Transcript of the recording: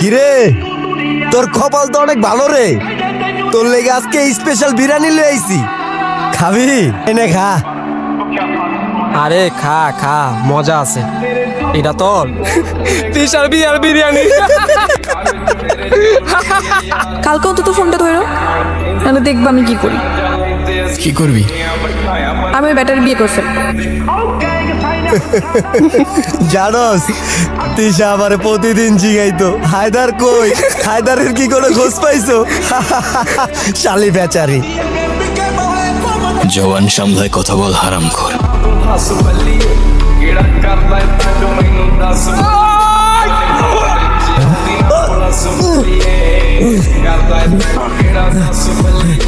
কিরে? তোর কপাল তো অনেক ভালো রে। তোর লেগে আজকে স্পেশাল বিরিয়ানি লয়ে আইছি। খাবি? এনে খা। আরে খা খা মজা আছে। এটা তোর। তিসার বিয়ার বিরিয়ানি। কালকে অন্তত ফোনটা ধরো তাহলে দেখব আমি কি করি। কি করবি? আমি ব্যাটারি বিয়ে করছে জানোস তিশা আমার প্রতিদিন জিগাইতো। হায়দার কই? হায়দারের কি কোনো খোঁজ পাইছো? শালি বেচারি। জওয়ান সামলায় কথা বল হারাম কর